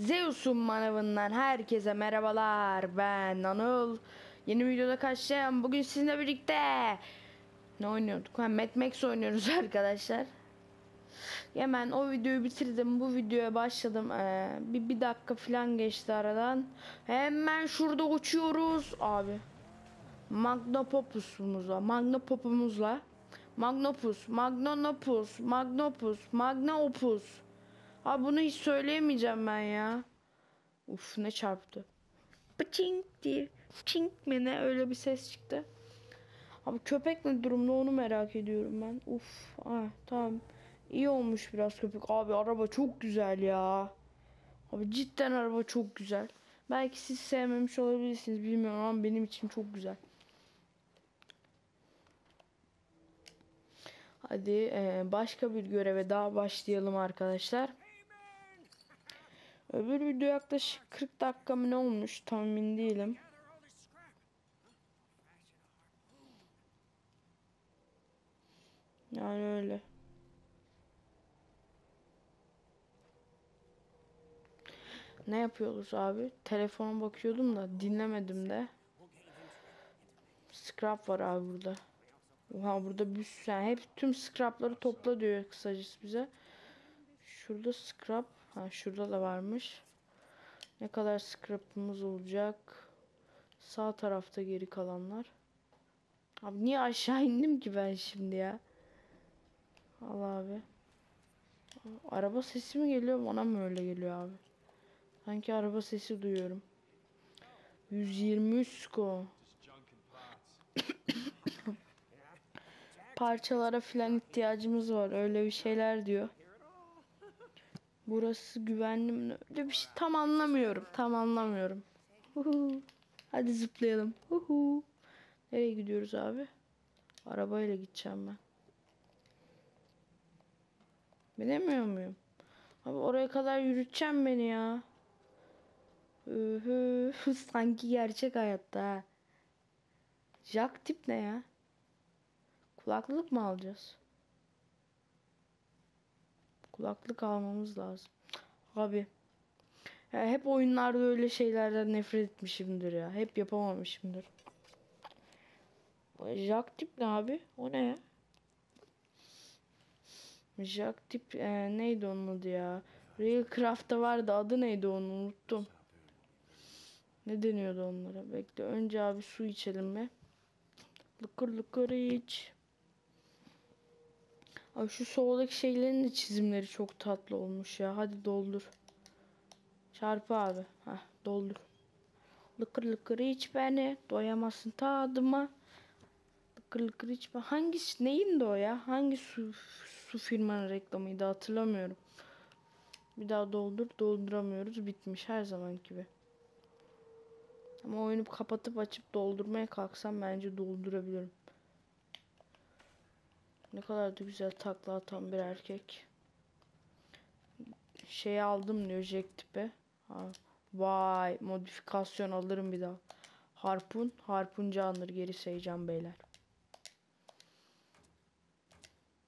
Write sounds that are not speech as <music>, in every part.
Zeus'un manavından herkese merhabalar. Ben Anıl. Yeni videoda kaçacağım. Bugün sizinle birlikte ne oynuyorduk? Ha, Mad Max oynuyoruz <laughs> arkadaşlar. Hemen o videoyu bitirdim. Bu videoya başladım. Ee, bir, bir dakika falan geçti aradan. Hemen şurada uçuyoruz. Abi. Magnopopus'umuzla. Magnopopumuzla. Magnopus. Magnonopus. Magnopus. Magnaopus. Abi bunu hiç söyleyemeyeceğim ben ya. Uf ne çarptı. Pıçink diye. Çink mi ne öyle bir ses çıktı. Abi köpek ne durumda onu merak ediyorum ben. Uf ah, tamam. İyi olmuş biraz köpek. Abi araba çok güzel ya. Abi cidden araba çok güzel. Belki siz sevmemiş olabilirsiniz bilmiyorum ama benim için çok güzel. Hadi başka bir göreve daha başlayalım arkadaşlar. Öbür video yaklaşık 40 dakika mı ne olmuş tam emin değilim. Yani öyle. Ne yapıyoruz abi? Telefona bakıyordum da dinlemedim de. Scrap var abi burada. Oha burada bir sürü yani hep tüm scrapları topla diyor kısacası bize. Şurada scrap. Ha şurada da varmış. Ne kadar scrap'ımız olacak? Sağ tarafta geri kalanlar. Abi niye aşağı indim ki ben şimdi ya? Al abi. Araba sesi mi geliyor bana mı öyle geliyor abi? Sanki araba sesi duyuyorum. 123 sko. <coughs> Parçalara filan ihtiyacımız var. Öyle bir şeyler diyor. Burası güvenli mi? Öyle bir şey tam anlamıyorum. Tam anlamıyorum. Huhu. Hadi zıplayalım. Huhu. Nereye gidiyoruz abi? Arabayla gideceğim ben. Binemiyor muyum? Abi oraya kadar yürüteceğim beni ya. <laughs> Sanki gerçek hayatta ha. Jack tip ne ya? Kulaklık mı alacağız? Kulaklık almamız lazım. Abi. Ya hep oyunlarda öyle şeylerden nefret etmişimdir ya. Hep yapamamışımdır. Jack tip ne abi? O ne ya? Jack tip e, neydi onun adı ya? Real Craft'ta vardı. Adı neydi onu unuttum. Ne deniyordu onlara? Bekle. Önce abi su içelim mi? Lıkır lıkır iç. Abi şu soldaki şeylerin de çizimleri çok tatlı olmuş ya. Hadi doldur. Çarpı abi. Heh, doldur. Lıkır lıkır iç beni. Doyamazsın tadıma. Lıkır lıkır iç ben. Hangisi neyin de o ya? Hangi su, su firmanın reklamıydı hatırlamıyorum. Bir daha doldur. Dolduramıyoruz. Bitmiş her zaman gibi. Ama oyunu kapatıp açıp doldurmaya kalksam bence doldurabilirim. Ne kadar da güzel takla atan bir erkek. Şey aldım diyor Jack tipe. Vay modifikasyon alırım bir daha. Harpun. Harpuncu alır geri sayacağım beyler.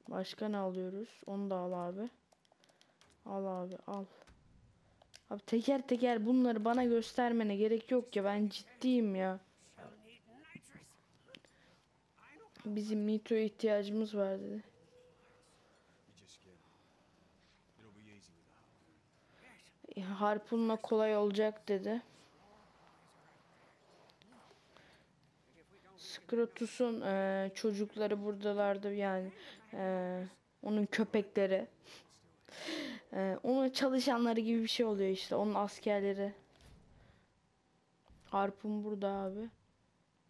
Başka ne alıyoruz? Onu da al abi. Al abi al. Abi teker teker bunları bana göstermene gerek yok ya ben ciddiyim ya. Bizim nitro ihtiyacımız var dedi. Harpunla kolay olacak dedi. Skrotus'un e, çocukları buradalardı yani e, onun köpekleri. E, onun çalışanları gibi bir şey oluyor işte onun askerleri. Harpun burada abi.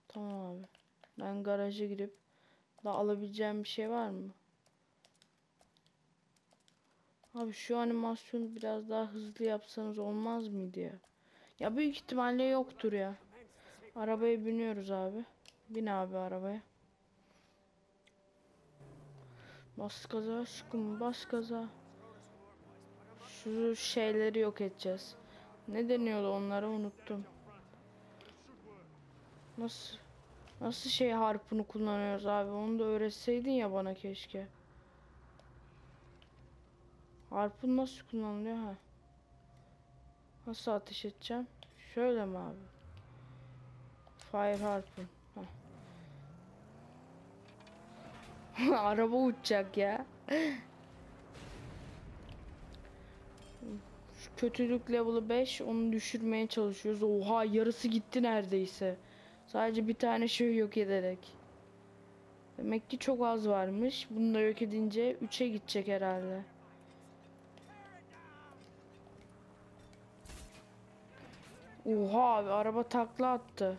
Tamam. Ben garaja girip da alabileceğim bir şey var mı? Abi şu animasyonu biraz daha hızlı yapsanız olmaz mıydı ya? Ya büyük ihtimalle yoktur ya. Arabaya biniyoruz abi. Bin abi arabaya. Bas gaza aşkım bas gaza. Şu şeyleri yok edeceğiz. Ne deniyordu onlara unuttum. Nasıl? Nasıl şey harpunu kullanıyoruz abi? Onu da öğretseydin ya bana keşke. Harpun nasıl kullanılıyor ha? Nasıl ateş edeceğim? Şöyle mi abi? Fire harpun. <laughs> Araba uçacak ya. Şu kötülük level'ı 5 onu düşürmeye çalışıyoruz. Oha yarısı gitti neredeyse. Sadece bir tane şey yok ederek. Demek ki çok az varmış. Bunu da yok edince 3'e gidecek herhalde. Oha abi araba takla attı.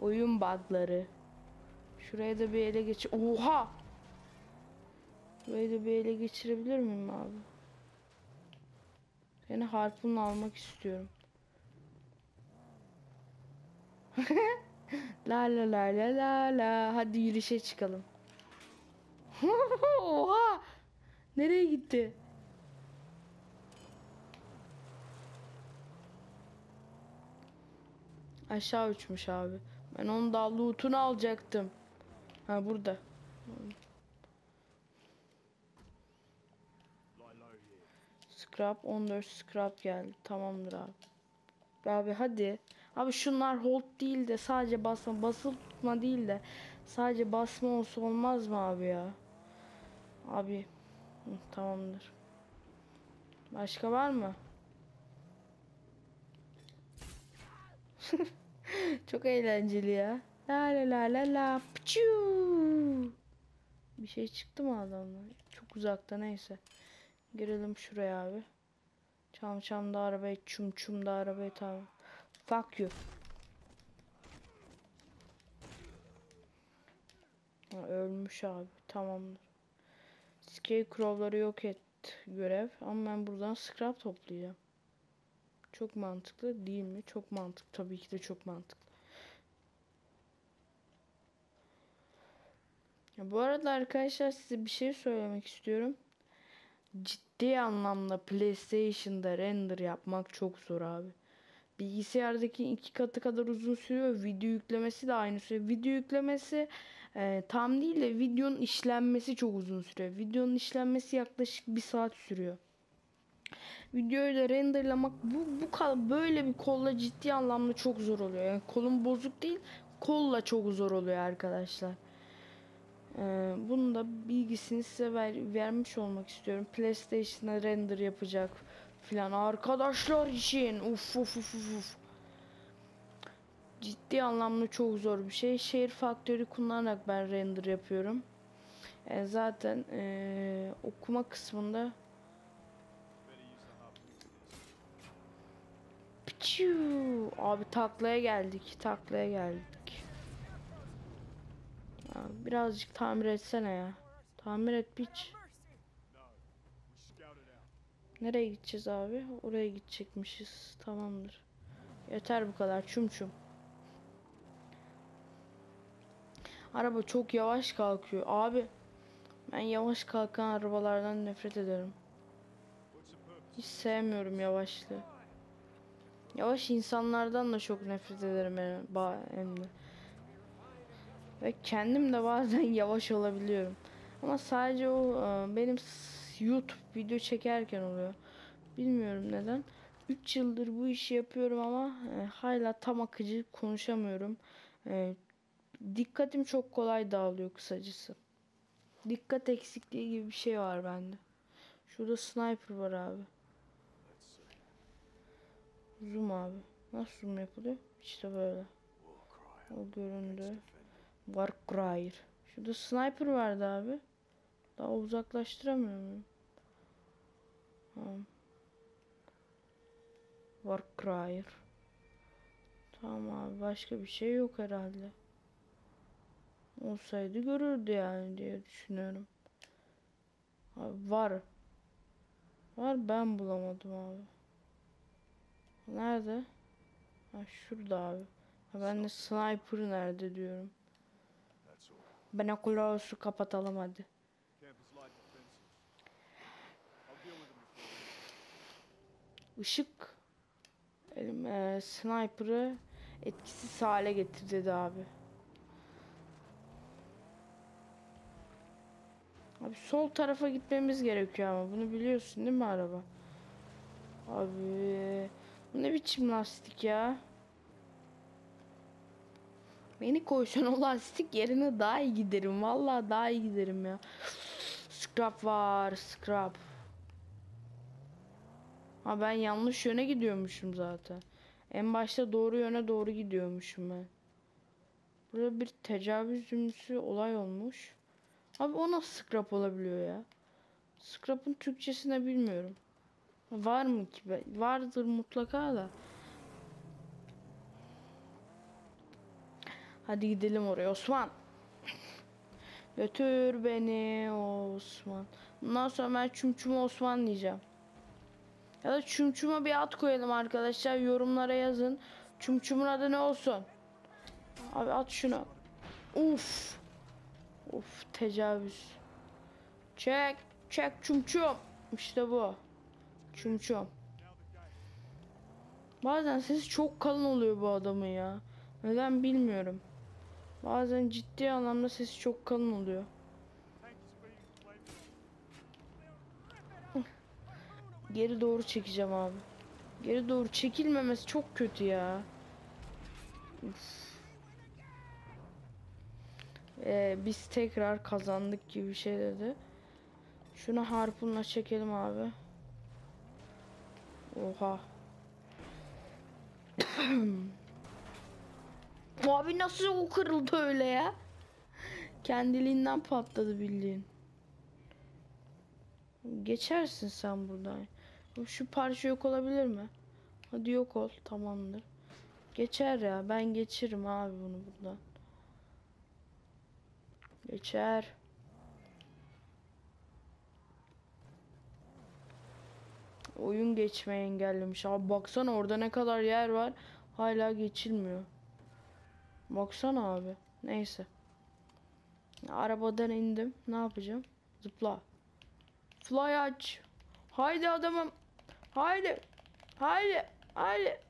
Oyun bug'ları. Şuraya da bir ele geç. Oha! Burayı da bir ele geçirebilir miyim abi? Seni harpunla almak istiyorum. <laughs> la la la la la la. Hadi yürüyüşe çıkalım. <laughs> Oha! Nereye gitti? Aşağı uçmuş abi. Ben onun da loot'unu alacaktım. Ha burada. Scrap 14 scrap geldi. Tamamdır abi. Abi hadi. Abi şunlar hold değil de sadece basma. Basılı tutma değil de sadece basma olsa olmaz mı abi ya? Abi. Tamamdır. Başka var mı? <laughs> Çok eğlenceli ya. La la la la la. Pçuu. Bir şey çıktı mı adamlar? Çok uzakta neyse. Girelim şuraya abi. Çam çam da arabayı çum çum da arabayı tamam. Fuck you. Ha, ölmüş abi. Tamamdır. Scarecrow'ları yok et görev. Ama ben buradan scrap toplayacağım. Çok mantıklı değil mi? Çok mantıklı. Tabii ki de çok mantıklı. Bu arada arkadaşlar size bir şey söylemek istiyorum. Ciddi anlamda PlayStation'da render yapmak çok zor abi. Bilgisayardaki iki katı kadar uzun sürüyor. Video yüklemesi de aynı süre. Video yüklemesi e, tam değil de videonun işlenmesi çok uzun sürüyor. Videonun işlenmesi yaklaşık bir saat sürüyor. Videoyu da renderlamak bu, bu böyle bir kolla ciddi anlamda çok zor oluyor. Yani kolum bozuk değil, kolla çok zor oluyor arkadaşlar. Ee, bunun da bilgisini size ver, vermiş olmak istiyorum. PlayStation'a render yapacak filan arkadaşlar için. Uf uf uf uf. Ciddi anlamda çok zor bir şey. Share Factory kullanarak ben render yapıyorum. E, zaten e, okuma kısmında Piçiu. Abi taklaya geldik. Taklaya geldik. Ya, birazcık tamir etsene ya. Tamir et piç. Nereye gideceğiz abi? Oraya gidecekmişiz. Tamamdır. Yeter bu kadar. Çum çum. Araba çok yavaş kalkıyor. Abi ben yavaş kalkan arabalardan nefret ederim. Hiç sevmiyorum yavaşlığı. Yavaş insanlardan da çok nefret ederim hem de. Ve kendim de bazen <laughs> yavaş olabiliyorum. Ama sadece o e, benim YouTube video çekerken oluyor. Bilmiyorum neden. 3 yıldır bu işi yapıyorum ama e, hala tam akıcı konuşamıyorum. E, dikkatim çok kolay dağılıyor kısacası. Dikkat eksikliği gibi bir şey var bende. Şurada sniper var abi. Zoom abi. Nasıl zoom yapılıyor? İşte böyle. O göründü. Warcry. Şurada sniper vardı abi. Daha uzaklaştıramıyor muyum? Tamam. Warcry. Tamam abi başka bir şey yok herhalde. Olsaydı görürdü yani diye düşünüyorum. Abi var. Var ben bulamadım abi. Nerede? Ha şurada abi. Ha, ben de sniper nerede diyorum. Ben okulausu kapatalım hadi. Elim, e, sniper'ı etkisiz hale getir dedi abi. Abi sol tarafa gitmemiz gerekiyor ama bunu biliyorsun değil mi araba? Abi bu ne biçim lastik ya? Beni koysan o lastik yerine daha iyi giderim. Vallahi daha iyi giderim ya. Scrap var, scrap. Ha ben yanlış yöne gidiyormuşum zaten. En başta doğru yöne doğru gidiyormuşum ben. Burada bir tecavüz olay olmuş. Abi o nasıl scrap olabiliyor ya? Scrap'ın Türkçesini bilmiyorum. Var mı ki? Vardır mutlaka da. Hadi gidelim oraya Osman. Götür beni Osman. Bundan sonra ben çumçuma Osman diyeceğim. Ya da çumçuma bir at koyalım arkadaşlar. Yorumlara yazın. Çumçumun adı ne olsun? Abi at şunu. Uf. Uf tecavüz. Çek. Çek çumçum. İşte bu. Çumçum. Bazen sesi çok kalın oluyor bu adamın ya. Neden bilmiyorum. Bazen ciddi anlamda sesi çok kalın oluyor. Geri doğru çekeceğim abi. Geri doğru çekilmemesi çok kötü ya. Ee, biz tekrar kazandık gibi bir şey dedi. Şunu harpunla çekelim abi. Oha. <coughs> abi nasıl o kırıldı öyle ya? Kendiliğinden patladı bildiğin. Geçersin sen buradan. Şu parça yok olabilir mi? Hadi yok ol. Tamamdır. Geçer ya. Ben geçirim abi bunu buradan. Geçer. Oyun geçmeyi engellemiş. Abi baksana orada ne kadar yer var. Hala geçilmiyor. Baksana abi. Neyse. Arabadan indim. Ne yapacağım? Zıpla. Fly aç. Haydi adamım. Haydi. Haydi. Haydi.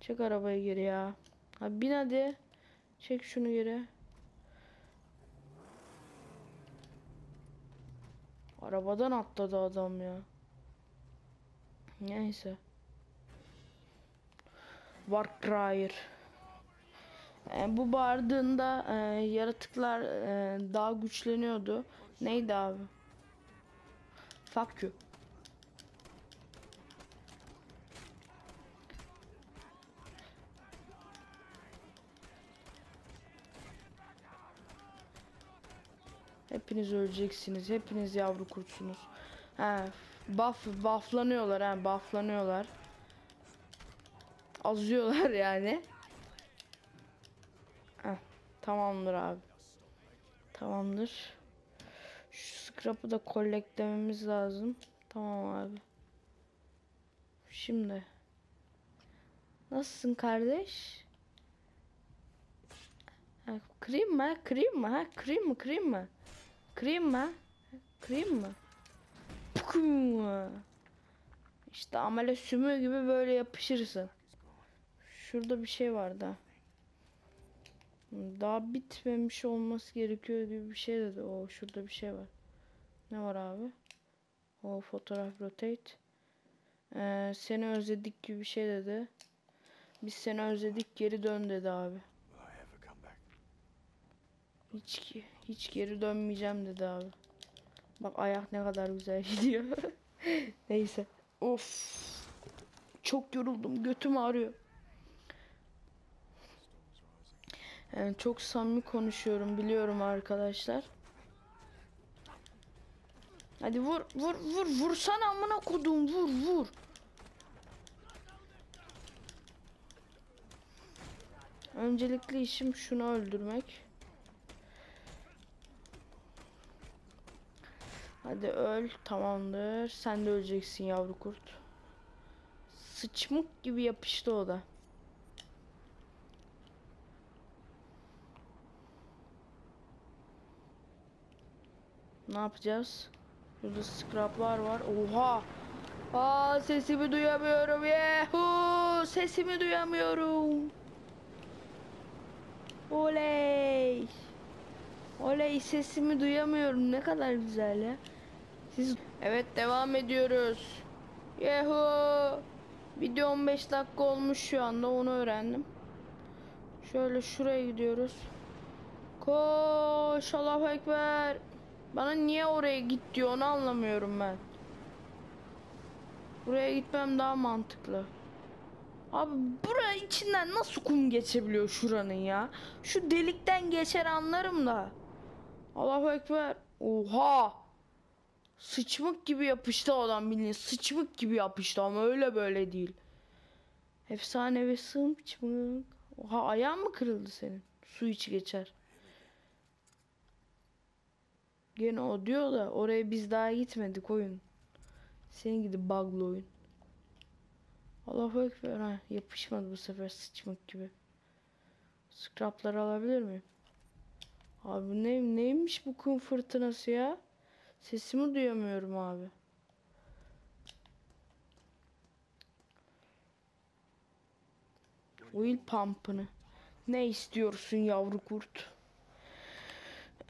Çek arabayı geri ya. Abi bin hadi. Çek şunu geri. Arabadan atladı adam ya. Neyse. Warcry. E, bu bardığında e, yaratıklar e, daha güçleniyordu. Neydi abi? Fuck you. Hepiniz öleceksiniz. Hepiniz yavru kurtsunuz. He, buff bufflanıyorlar ha, bufflanıyorlar. Azıyorlar <laughs> yani. Heh, tamamdır abi. Tamamdır. Şu scrap'ı da collectlememiz lazım. Tamam abi. Şimdi. Nasılsın kardeş? Ha, kırayım mı? Kırayım mı? Ha, kırayım mı? Kırayım mı? Kırayım mı? Kırayım mı? Pukum. İşte amele sümüğü gibi böyle yapışırsın. Şurada bir şey var da. Daha bitmemiş olması gerekiyor gibi bir şey dedi. O şurada bir şey var. Ne var abi? O fotoğraf rotate. Ee, seni özledik gibi bir şey dedi. Biz seni özledik geri dön dedi abi. Hiç hiç geri dönmeyeceğim dedi abi. Bak ayak ne kadar güzel <laughs> gidiyor. Neyse. Of. Çok yoruldum. Götüm ağrıyor. Yani çok samimi konuşuyorum biliyorum arkadaşlar. Hadi vur vur vur vursana amına kodum vur vur. Öncelikli işim şunu öldürmek. Hadi öl tamamdır. Sen de öleceksin yavru kurt. Sıçmık gibi yapıştı o da. Ne yapacağız? Burada scraplar var. Oha! Aa sesimi duyamıyorum. Yehu! Sesimi duyamıyorum. Oley! Oley sesimi duyamıyorum. Ne kadar güzel ya. Siz Evet devam ediyoruz. Yehu. Video 15 dakika olmuş şu anda onu öğrendim. Şöyle şuraya gidiyoruz. Koş Allahu Ekber. Bana niye oraya git diyor onu anlamıyorum ben. Buraya gitmem daha mantıklı. Abi buraya içinden nasıl kum geçebiliyor şuranın ya? Şu delikten geçer anlarım da. Allahu Ekber. Oha. Sıçmık gibi yapıştı adam bildiğin. Sıçmık gibi yapıştı ama öyle böyle değil. Efsanevi sıçmık. Oha ayağın mı kırıldı senin? Su içi geçer. Gene o diyor da oraya biz daha gitmedik oyun. Senin gidip bug'lı oyun. Allahu Ekber ha yapışmadı bu sefer sıçmak gibi. Scrapları alabilir miyim? Abi ne, neymiş bu kum fırtınası ya? Sesimi duyamıyorum abi. Oil pump'ını. Ne istiyorsun yavru kurt?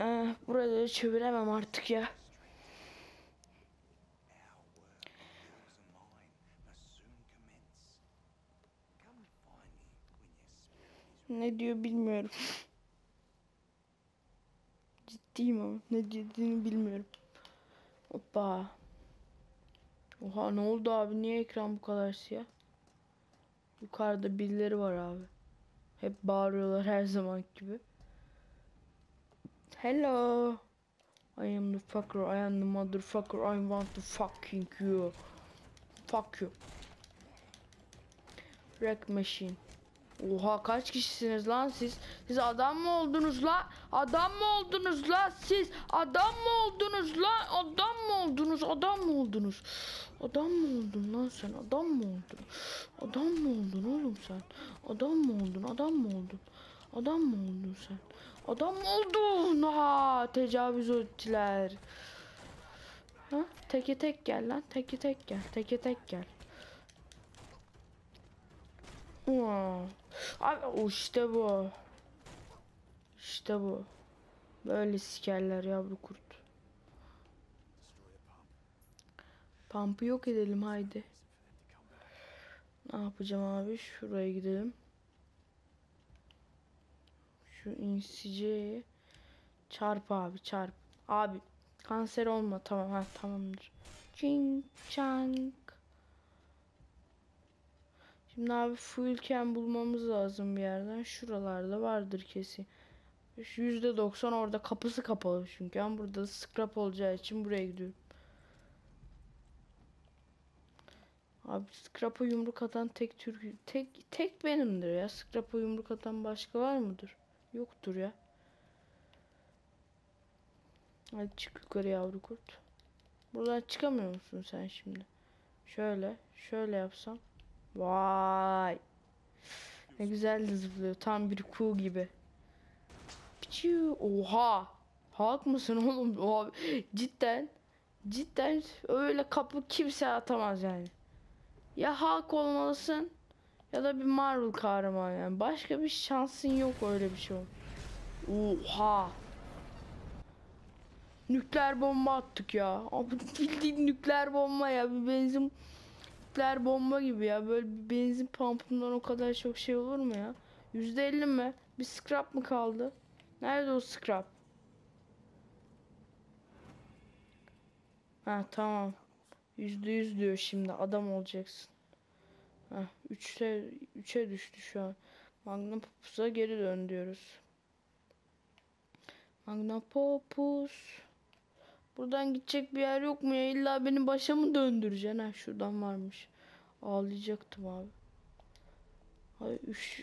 Ee, burada çeviremem artık ya. Ne diyor bilmiyorum. Ciddiyim ama ne dediğini bilmiyorum. Hoppa. Oha ne oldu abi niye ekran bu kadar siyah? Yukarıda birileri var abi. Hep bağırıyorlar her zaman gibi. Hello. I am the fucker. I am the motherfucker. I want to fucking you. Fuck you. Wreck machine. Oha kaç kişisiniz lan siz? Siz adam mı oldunuz la? Adam mı oldunuz la? Siz adam mı oldunuz la? Adam mı oldunuz? Adam mı oldunuz? Adam mı oldun lan sen? Adam mı oldun? Adam mı oldun oğlum sen? Adam mı oldun? Adam mı oldun? Adam mı oldun sen? Adam mı oldun? Ha tecavüz ettiler. Ha teke tek gel lan. Teke tek gel. Teke tek gel. Wow. Abi işte bu. İşte bu. Böyle sikerler yavru kurt. Pump'ı yok edelim haydi. Ne yapacağım abi? Şuraya gidelim. Şu insiceye çarp abi çarp. Abi kanser olma tamam ha tamamdır. Ching chang. Şimdi abi full cam bulmamız lazım bir yerden. Şuralarda vardır kesin. Yüzde doksan orada kapısı kapalı çünkü. Ben burada scrap olacağı için buraya gidiyorum. Abi scrap'a yumruk atan tek Türk tek tek benimdir ya. Scrap'a yumruk atan başka var mıdır? Yoktur ya. Hadi çık yukarı yavru kurt. Buradan çıkamıyor musun sen şimdi? Şöyle, şöyle yapsam. Vay. Ne güzel de zıplıyor. Tam bir kuğu gibi. Piçiu. Oha. Halk mısın oğlum? Oha. Cidden. Cidden öyle kapı kimse atamaz yani. Ya Hulk olmalısın ya da bir Marvel kahraman yani. Başka bir şansın yok öyle bir şey. Oha. Nükleer bomba attık ya. Abi bildiğin nükleer bomba ya. Bir benzin nükleer bomba gibi ya. Böyle bir benzin pumpından o kadar çok şey olur mu ya? %50 mi? Bir scrap mı kaldı? Nerede o scrap? Ha tamam. Yüzde yüz diyor şimdi adam olacaksın. Heh, üçte, üçe düştü şu an. Magnapopus'a geri dön diyoruz. Magnapopus. Buradan gidecek bir yer yok mu ya? İlla benim başımı döndüreceksin. Ha şuradan varmış. Ağlayacaktım abi. Ay, üş...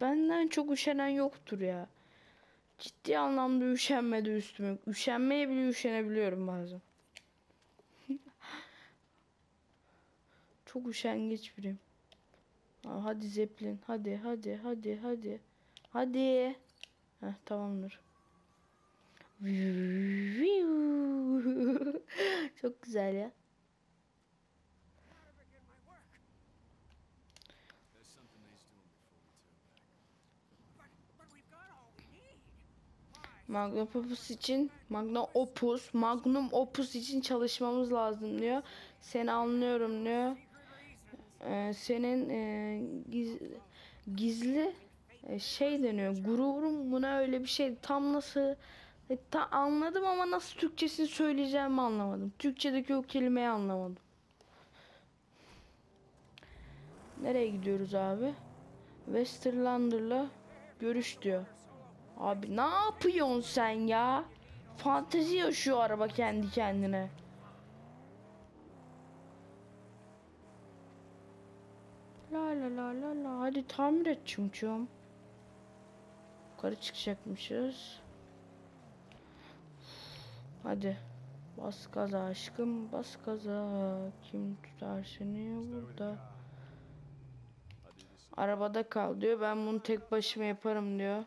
Benden çok üşenen yoktur ya. Ciddi anlamda üşenmedi üstüme. Üşenmeye bile üşenebiliyorum bazen. <laughs> Çok üşengeç biriyim. Aa, hadi Zeppelin. Hadi hadi hadi hadi. Hadi. Heh, tamamdır. We need. Why? Magnum Opus için Magnum Opus, Magnum Opus için çalışmamız lazım diyor. Seni anlıyorum diyor. Ee, senin e, giz- gizli e, şey deniyor. Gururum buna öyle bir şey. Tam nasıl e, ta, anladım ama nasıl Türkçesini söyleyeceğimi anlamadım. Türkçedeki o kelimeyi anlamadım. Nereye gidiyoruz abi? Westerlander'la görüş diyor. Abi ne yapıyorsun sen ya? Fantezi yaşıyor araba kendi kendine. La la la la la. Hadi tamir et çum çum. Yukarı çıkacakmışız. Hadi. Bas gaza aşkım bas gaza. Kim tutar seni burada? Arabada kal diyor. Ben bunu tek başıma yaparım diyor.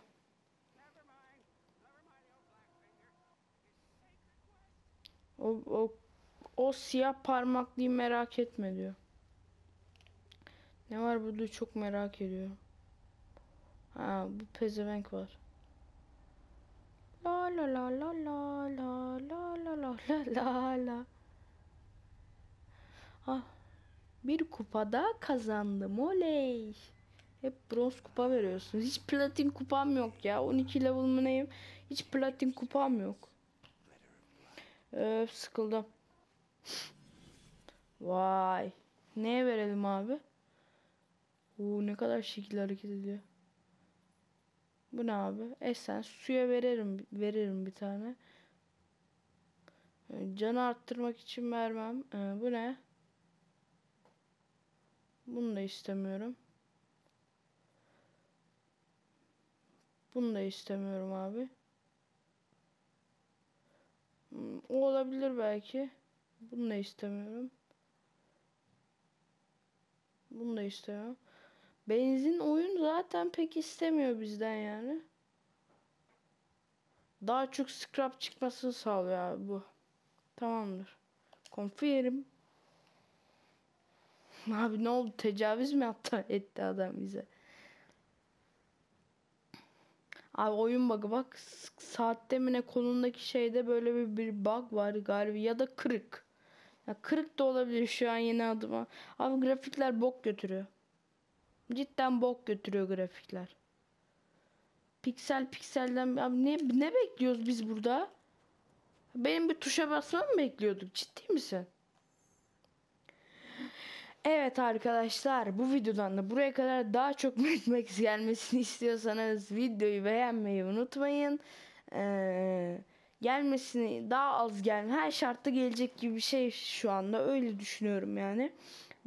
O, o, o siyah parmaklıyı merak etme diyor. Ne var burada çok merak ediyorum. Ha bu pezevenk var. La la la la la la la la la la la. Ah bir kupada kazandım oley. Hep bronz kupa veriyorsunuz. Hiç platin kupam yok ya. 12 level mı neyim? Hiç platin kupam yok. Öf sıkıldım. Vay. Neye verelim abi? Oo ne kadar şekil hareket ediyor. Bu ne abi? Esen suya veririm veririm bir tane. Ee, Canı arttırmak için vermem. Ee, bu ne? Bunu da istemiyorum. Bunu da istemiyorum abi. Hmm, O olabilir belki. Bunu da istemiyorum. Bunu da istemiyorum. Benzin oyun zaten pek istemiyor bizden yani. Daha çok scrap çıkmasını sağlıyor abi bu. Tamamdır. Confirm. <laughs> Abi ne oldu? Tecavüz mü yaptı <laughs> etti adam bize? Abi oyun bug'ı bak saatte mi ne kolundaki şeyde böyle bir, bir bug var galiba ya da kırık. Ya kırık da olabilir şu an yeni adıma. Abi grafikler bok götürüyor. Cidden bok götürüyor grafikler. Piksel pikselden abi ne ne bekliyoruz biz burada? Benim bir tuşa basmamı mı bekliyorduk? Ciddi misin? Evet arkadaşlar bu videodan da buraya kadar daha çok <laughs> Mad gelmesini istiyorsanız videoyu beğenmeyi unutmayın. Ee, gelmesini daha az gel her şartta gelecek gibi bir şey şu anda öyle düşünüyorum yani.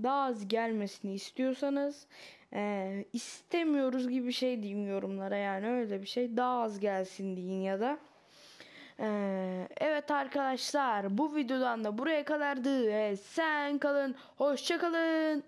Daha az gelmesini istiyorsanız ee, istemiyoruz gibi bir şey deyin yorumlara yani öyle bir şey daha az gelsin deyin ya da. Evet arkadaşlar bu videodan da buraya kadardı. Sen kalın hoşça kalın.